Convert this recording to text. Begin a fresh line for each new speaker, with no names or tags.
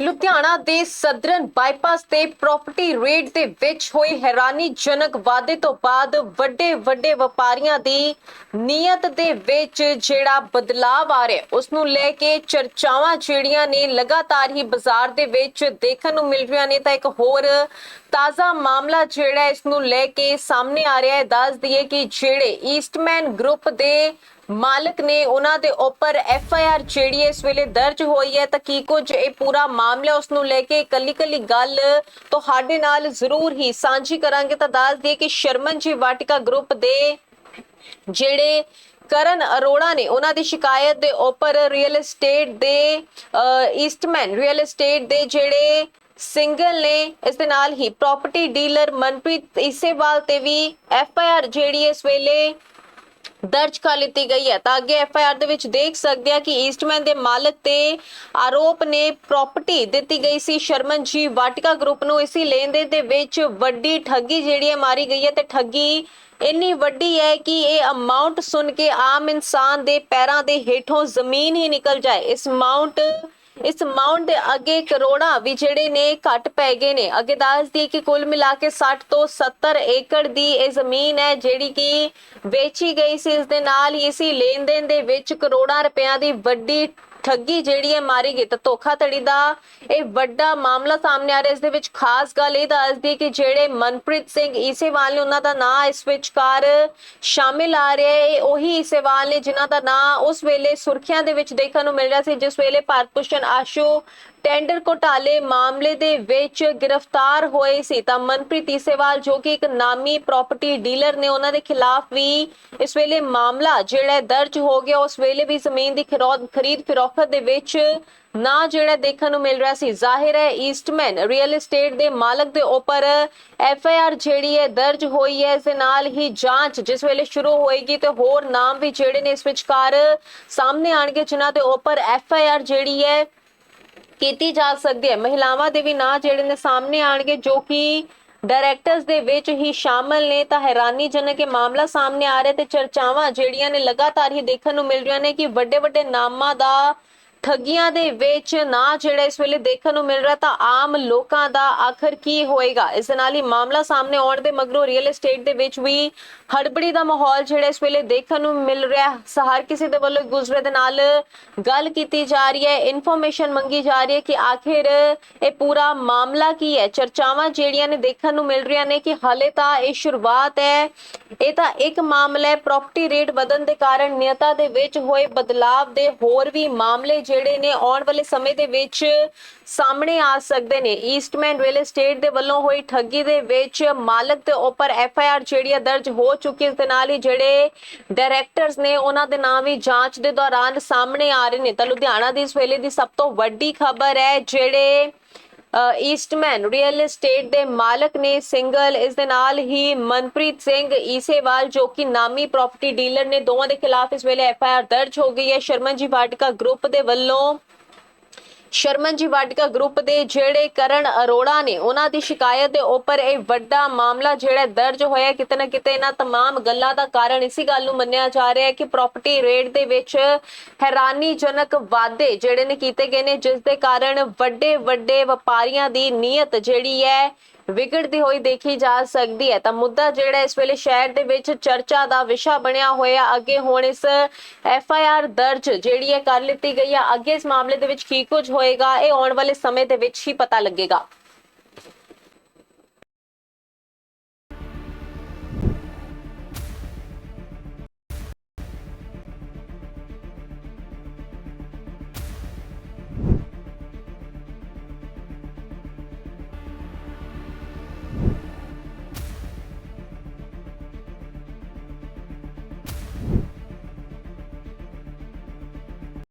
ਲੁਧਿਆਣਾ ਦੇ southern bypass ਤੇ property rate ਦੇ ਵਿੱਚ ਹੋਈ ਹੈਰਾਨੀਜਨਕ ਵਾਧੇ ਤੋਂ ਬਾਅਦ ਵੱਡੇ ਵੱਡੇ ਵਪਾਰੀਆਂ ਦੀ ਨੀਅਤ ਦੇ ਵਿੱਚ ਜਿਹੜਾ ਬਦਲਾਅ ਆ ਰਿਹਾ ਉਸ ਨੂੰ ਲੈ ਕੇ ਚਰਚਾਵਾਂ ਜਿਹੜੀਆਂ ਨੇ ਲਗਾਤਾਰ ਹੀ ਬਾਜ਼ਾਰ ਦੇ ਵਿੱਚ ਦੇਖਣ ਨੂੰ ਮਿਲ ਰਹੀਆਂ ਨੇ, ਤਾਂ ਇੱਕ ਹੋਰ ਤਾਜ਼ਾ ਮਾਮਲਾ ਜਿਹੜਾ ਇਸ ਨੂੰ ਲੈ ਕੇ ਸਾਹਮਣੇ ਆ ਰਿਹਾ ਹੈ, ਦੱਸ ਦਈਏ ਕਿ ਜਿਹੜੇ ਈਸਟਮੈਨ ਗਰੁੱਪ ਦੇ ਮਾਲਕ ਨੇ, ਉਹਨਾਂ ਦੇ ਉੱਪਰ ਐਫ ਆਈ ਆਰ ਜਿਹੜੀ ਇਸ ਵੇਲੇ ਦਰਜ ਹੋਈ ਹੈ, ਤਾਂ ਕੀ ਕੁਝ ਇਹ ਪੂਰਾ ਮਾਮਲਾ ਉਸ ਨੂੰ ਲੈ ਕੇ ਕੱਲੀ ਕੱਲੀ ਗੱਲ ਤੁਹਾਡੇ ਨਾਲ ਜ਼ਰੂਰ ਹੀ ਸਾਂਝੀ ਕਰਾਂਗੇ। ਤਾਂ ਦੱਸ ਦਈਏ ਕਿ ਸ਼ਰਮਨ ਜੀ ਵਾਟਿਕਾ ਗਰੁੱਪ ਦੇ ਜਿਹੜੇ ਕਰਨ ਅਰੋੜਾ ਨੇ, ਉਹਨਾਂ ਦੀ ਸ਼ਿਕਾਇਤ ਦੇ ਉੱਪਰ ਰੀਅਲ ਏਸਟੇਟ ਦੇ ਈਸਟਮੈਨ ਰੀਅਲ ਏਸਟੇਟ ਦੇ ਜਿਹੜੇ ਸਿੰਗਲ ਨੇ ਇਸ ਦੇ ਨਾਲ ਹੀ ਪ੍ਰਾਪਰਟੀ ਡੀਲਰ ਮਨਪ੍ਰੀਤ ਇਸੇਵਾਲ ਤੇ ਵੀ ਐਫ ਆਈ ਆਰ ਜਿਹੜੀ ਇਸ ਵੇਲੇ ਦਰਜ ਕਰ ਲਿੱਤੀ ਗਈ ਹੈ। ਤਾਂ ਅੱਗੇ ਐਫ ਆਈ ਆਰ ਦੇ ਵਿੱਚ ਦੇਖ ਸਕਦੇ ਆ ਕਿ ਈਸਟਮੈਨ ਦੇ ਮਾਲਕ ਤੇ ਆਰੋਪ ਨੇ ਪ੍ਰਾਪਰਟੀ ਦਿੱਤੀ ਗਈ ਸੀ। ਸ਼ਰਮਨ ਜੀ ਵਾਟਿਕਾ ਗਰੁੱਪ ਨੂੰ ਇਸੇ ਲੈਣ ਦੇ ਵਿੱਚ ਵੱਡੀ ਠੱਗੀ ਜਿਹੜੀ ਹੈ ਮਾਰੀ ਗਈ ਹੈ ਤੇ ਠੱਗੀ ਇੰਨੀ ਵੱਡੀ ਹੈ ਕਿ ਇਹ ਅਮਾਉਂਟ ਸੁਣ ਕੇ ਆਮ ਇਨਸਾਨ ਦੇ ਪੈਰਾਂ ਦੇ ਹੇਠੋਂ ਜ਼ਮੀਨ ਹੀ ਨਿਕਲ ਜਾਏ। ਇਸ ਅਮਾਉਂਟ ਇਸ ਮਾਊਂਟ ਦੇ ਅੱਗੇ ਕਰੋੜਾਂ ਵੀ ਜਿਹੜੇ ਨੇ ਘੱਟ ਪੈ ਗਏ ਨੇ। ਅੱਗੇ ਦੱਸਦੀ ਕਿ ਕੁੱਲ ਮਿਲਾ ਕੇ 60 ਤੋਂ 70 ਏਕੜ ਦੀ ਇਹ ਜ਼ਮੀਨ ਹੈ ਜਿਹੜੀ ਕਿ ਵੇਚੀ ਗਈ ਸੀ। ਇਸ ਦੇ ਨਾਲ ਹੀ ਇਸੀ ਲੈਣ ਦੇਣ ਦੇ ਵਿੱਚ ਕਰੋੜਾਂ ਰੁਪਿਆਂ ਦੀ ਵੱਡੀ ਠੱਗੀ ਜਿਹੜੀ ਹੈ ਮਾਰੀ ਗਈ ਤਾਂ ਧੋਖਾਧੜੀ ਦਾ ਇਹ ਵੱਡਾ ਮਾਮਲਾ ਸਾਹਮਣੇ ਆ ਰਿਹਾ। ਇਸ ਦੇ ਵਿੱਚ ਖਾਸ ਗੱਲ ਇਹ ਦੱਸਦੀ ਕਿ ਜਿਹੜੇ ਮਨਪ੍ਰੀਤ ਸਿੰਘ ਈਸੇਵਾਲ ਨੇ ਉਹਨਾਂ ਦਾ ਨਾਂ ਇਸ ਵਿਚਕਾਰ ਸ਼ਾਮਿਲ ਆ ਰਿਹਾ ਹੈ। ਉਹੀ ਈਸੇਵਾਲ ਨੇ ਜਿਨ੍ਹਾਂ ਦਾ ਨਾਂ ਉਸ ਵੇਲੇ ਸੁਰਖੀਆਂ ਦੇ ਵਿੱਚ ਦੇਖਣ ਨੂੰ ਮਿਲ ਰਿਹਾ ਸੀ, ਜਿਸ ਵੇਲੇ ਭਾਰਤ ਭੂਸ਼ਣ ਆਸ਼ੂ ਟੈਂਡਰ ਘੋਟਾਲੇ ਮਾਮਲੇ ਦੇ ਵਿੱਚ ਗ੍ਰਿਫਤਾਰ ਹੋਏ ਸੀ। ਤਾਂ ਮਨਪ੍ਰੀਤ ਈਸੇਵਾਲ ਜੋ ਕਿ ਇੱਕ ਨਾਮੀ ਪ੍ਰਾਪਰਟੀ ਡੀਲਰ ਨੇ, ਉਹਨਾਂ ਦੇ ਖਿਲਾਫ ਵੀ ਇਸ ਵੇਲੇ ਮਾਮਲਾ ਜਿਹੜਾ ਦਰਜ ਹੋ ਗਿਆ। ਉਸ ਵੇਲੇ ਵੀ ਜ਼ਮੀਨ ਦੀ ਖਰੋ- ਖਰੀਦ ਫਰੋਖਤ ਦੇ ਵਿੱਚ ਨਾ ਜਿਹੜਾ ਦੇਖਣ ਨੂੰ ਮਿਲ ਰਿਹਾ ਸੀ। ਜ਼ਾਹਿਰ ਹੈ ਈਸਟਮੈਨ ਰੀਅਲ ਏਸਟੇਟ ਦੇ ਮਾਲਕ ਦੇ ਉੱਪਰ ਐਫ ਆਈ ਆਰ ਜਿਹੜੀ ਹੈ, ਦਰਜ ਹੋਈ ਹੈ। ਇਸ ਦੇ ਨਾਲ ਹੀ ਜਾਂਚ ਜਿਸ ਵੇਲੇ ਸ਼ੁਰੂ ਹੋਏਗੀ ਤੇ ਹੋਰ ਨਾਮ ਵੀ ਜਿਹੜੇ ਨੇ ਇਸ ਵਿਚਕਾਰ ਸਾਹਮਣੇ ਆਣਗੇ ਜਿਨ੍ਹਾਂ ਦੇ ਉੱਪਰ ਐਫ ਆਈ ਆਰ ਜਿਹੜੀ ਹੈ ਕੀਤੀ ਜਾ ਸਕਦੀ ਹੈ। ਮਹਿਲਾਵਾਂ ਦੇ ਵੀ ਨਾਂ ਜਿਹੜੇ ਨੇ ਸਾਹਮਣੇ ਆਣਗੇ ਜੋ ਕਿ ਡਾਇਰੈਕਟਰਸ ਦੇ ਵਿੱਚ ਹੀ ਸ਼ਾਮਲ ਨੇ, ਤਾਂ ਹੈਰਾਨੀਜਨਕ ਇਹ ਮਾਮਲਾ ਸਾਹਮਣੇ ਆ ਰਿਹਾ ਤੇ ਚਰਚਾਵਾਂ ਜਿਹੜੀਆਂ ਨੇ ਲਗਾਤਾਰ ਹੀ ਦੇਖਣ ਨੂੰ ਮਿਲ ਰਹੀਆਂ ਨੇ ਕਿ ਵੱਡੇ ਵੱਡੇ ਨਾਮਾਂ ਦਾ ਠੱਗੀਆਂ ਦੇ ਵਿੱਚ ਨਾ ਜਿਹੜਾ ਇਸ ਵੇਲੇ ਦੇਖਣ ਨੂੰ ਮਿਲ ਰਿਹਾ, ਤਾਂ ਆਮ ਲੋਕਾਂ ਦਾ ਆਖਰ ਕੀ ਹੋਏਗਾ? ਇਸ ਦੇ ਨਾਲ ਹੀ ਮਾਮਲਾ ਸਾਹਮਣੇ ਆਉਣ ਦੇ ਮਗਰੋਂ ਰੀਅਲ ਏਸਟੇਟ ਦੇ ਵਿੱਚ ਵੀ ਹੜਬੜੀ ਦਾ ਮਾਹੌਲ ਜਿਹੜਾ ਇਸ ਵੇਲੇ ਦੇਖਣ ਨੂੰ ਮਿਲ ਰਿਹਾ ਹਰ ਕਿਸੇ ਦੇ ਵੱਲੋਂ ਇੱਕ ਦੇ ਨਾਲ ਗੱਲ ਕੀਤੀ ਜਾ ਰਹੀ ਹੈ। ਇਨਫੋਰਮੇਸ਼ਨ ਮੰਗੀ ਜਾ ਰਹੀ ਹੈ ਕਿ ਆਖਿਰ ਇਹ ਪੂਰਾ ਮਾਮਲਾ ਕੀ ਹੈ? ਚਰਚਾਵਾਂ ਜਿਹੜੀਆਂ ਨੇ ਦੇਖਣ ਨੂੰ ਮਿਲ ਰਹੀਆਂ ਨੇ ਕਿ ਹਾਲੇ ਤਾਂ ਇਹ ਸ਼ੁਰੂਆਤ ਹੈ। ਇਹ ਤਾਂ ਇੱਕ ਮਾਮਲਾ ਹੈ। ਪ੍ਰਾਪਰਟੀ ਰੇਟ ਵਧਣ ਦੇ ਕਾਰਨ ਨਿਯਤਾ ਦੇ ਵਿੱਚ ਹੋਏ ਬਦਲਾਵ ਦੇ ਹੋਰ ਵੀ ਮਾਮਲੇ ਜਿਹੜੇ ਨੇ ਆਉਣ ਵਾਲੇ ਸਮੇਂ ਦੇ ਵਿੱਚ ਸਾਹਮਣੇ ਆ ਸਕਦੇ ਨੇ। ਈਸਟਮੈਨ ਰੀਅਲ ਏਸਟੇਟ ਦੇ ਵੱਲੋਂ ਹੋਈ ਠੱਗੀ ਦੇ ਵਿੱਚ ਮਾਲਕ ਦੇ ਉੱਪਰ ਐਫ ਆਈ ਆਰ ਜਿਹੜੀ ਹੈ ਦਰਜ ਹੋ ਚੁੱਕੀ ਇਸ ਦੇ ਨਾਲ ਹੀ ਜਿਹੜੇ ਡਾਇਰੈਕਟਰਸ ਨੇ ਉਹਨਾਂ ਦੇ ਨਾਮ ਵੀ ਜਾਂਚ ਦੇ ਦੌਰਾਨ ਸਾਹਮਣੇ ਆ ਰਹੇ ਨੇ। ਤਾਂ ਲੁਧਿਆਣਾ ਦੀ ਇਸ ਵੇਲੇ ਦੀ ਸਭ ਤੋਂ ਵੱਡੀ ਖਬਰ ਹੈ, ਜਿਹੜੇ ਈਸਟਮੈਨ ਰੀਅਲ ਏਸਟੇਟ ਦੇ ਮਾਲਕ ਨੇ ਸਿੰਗਲ ਇਸ ਦੇ ਨਾਲ ਹੀ ਮਨਪ੍ਰੀਤ ਸਿੰਘ ਈਸੇਵਾਲ, ਜੋ ਕਿ ਨਾਮੀ ਪ੍ਰਾਪਰਟੀ ਡੀਲਰ ਨੇ, ਦੋਵਾਂ ਦੇ ਖਿਲਾਫ ਇਸ ਵੇਲੇ ਐਫ ਆਈ ਆਰ ਦਰਜ ਹੋ ਗਈ ਹੈ। ਸ਼ਰਮਨ ਜੀ ਵਾਟਕਾ ਗਰੁੱਪ ਦੇ ਵੱਲੋਂ ਸ਼ਰਮਨ ਜੀ ਵਾਟਿਕਾ ਗਰੁੱਪ ਦੇ ਜਿਹੜੇ ਕਰਨ ਅਰੋੜਾ ਨੇ ਉਹਨਾਂ ਦੀ ਸ਼ਿਕਾਇਤ ਦੇ ਉੱਪਰ ਇਹ ਵੱਡਾ ਮਾਮਲਾ ਜਿਹੜਾ ਦਰਜ ਹੋਇਆ ਕਿਤੇ ਨਾ ਕਿਤੇ ਇਹਨਾਂ तमाम ਗੱਲਾਂ ਦਾ ਕਾਰਨ ਇਸੇ ਗੱਲ ਨੂੰ ਮੰਨਿਆ ਜਾ ਰਿਹਾ ਹੈ ਕਿ ਪ੍ਰਾਪਰਟੀ ਰੇਟ ਦੇ ਵਿੱਚ ਹੈਰਾਨੀਜਨਕ ਵਾਧੇ ਜਿਹੜੇ ਨੇ ਕੀਤੇ ਗਏ ਨੇ ਜਿਸ ਦੇ ਕਾਰਨ ਵੱਡੇ ਵੱਡੇ ਵਪਾਰੀਆਂ ਦੀ ਨੀਅਤ ਜਿਹੜੀ ਹੈ ਵਿਗੜਦੀ ਹੋਈ ਦੇਖੀ ਜਾ ਸਕਦੀ ਹੈ। ਤਾਂ ਮੁੱਦਾ ਜਿਹੜਾ ਇਸ ਵੇਲੇ ਸ਼ਹਿਰ ਦੇ ਵਿੱਚ ਚਰਚਾ ਦਾ ਵਿਸ਼ਾ ਬਣਿਆ ਹੋਇਆ, ਅੱਗੇ ਹੁਣ ਇਸ ਐਫ ਆਈ ਆਰ ਦਰਜ ਜਿਹੜੀ ਹੈ ਕਰ ਲਿੱਤੀ ਗਈ ਹੈ ਅੱਗੇ ਇਸ ਮਾਮਲੇ ਦੇ ਵਿੱਚ ਕੀ ਕੁਝ ਹੋਏਗਾ, ਇਹ ਆਉਣ ਵਾਲੇ ਸਮੇਂ ਦੇ ਵਿੱਚ ਹੀ ਪਤਾ ਲੱਗੇਗਾ।